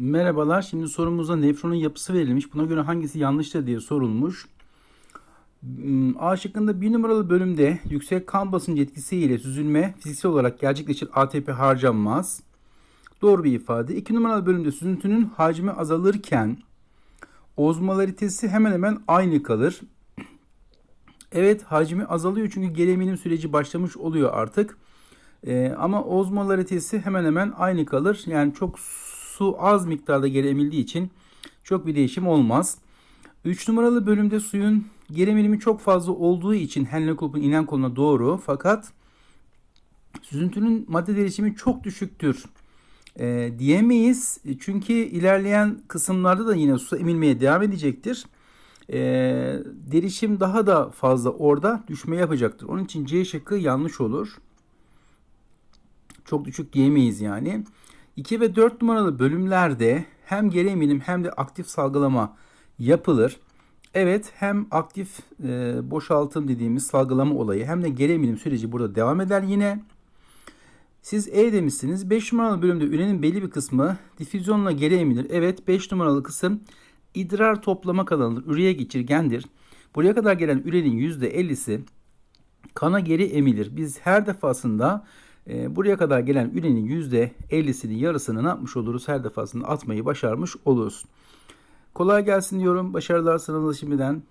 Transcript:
Merhabalar. Şimdi sorumuzda nefronun yapısı verilmiş. Buna göre hangisi yanlıştır diye sorulmuş. Hmm, A şıkkında bir numaralı bölümde yüksek kan basıncı etkisiyle süzülme fiziksel olarak gerçekleşir ATP harcanmaz. Doğru bir ifade. İki numaralı bölümde süzüntünün hacmi azalırken ozmolaritesi hemen hemen aynı kalır. Evet hacmi azalıyor çünkü geri emilim süreci başlamış oluyor artık. Ee, ama ozmolaritesi hemen hemen aynı kalır. Yani çok su az miktarda geri emildiği için çok bir değişim olmaz. 3 numaralı bölümde suyun geri emilimi çok fazla olduğu için Henle kulpun inen koluna doğru fakat süzüntünün madde derişimi çok düşüktür e, diyemeyiz. Çünkü ilerleyen kısımlarda da yine su emilmeye devam edecektir. E, derişim daha da fazla orada düşme yapacaktır. Onun için C şıkkı yanlış olur. Çok düşük diyemeyiz yani. 2 ve 4 numaralı bölümlerde hem geri emilim hem de aktif salgılama yapılır. Evet hem aktif e, boşaltım dediğimiz salgılama olayı hem de geri emilim süreci burada devam eder yine. Siz E demişsiniz. 5 numaralı bölümde ürenin belli bir kısmı difüzyonla geri emilir. Evet 5 numaralı kısım idrar toplama kanalıdır. Üreye geçirgendir. Buraya kadar gelen ürenin %50'si kana geri emilir. Biz her defasında e, buraya kadar gelen ürenin %50'sinin yarısını ne yapmış oluruz? Her defasında atmayı başarmış oluruz. Kolay gelsin diyorum. Başarılar sınavında şimdiden.